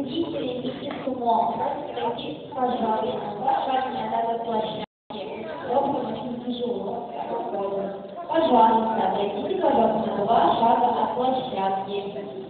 Родители идите с умом, пройти, пожалуйста, ваше надо площадке. Ровно очень тяжело. Пожалуйста, отойдите, пожалуйста, на два шага от площадки.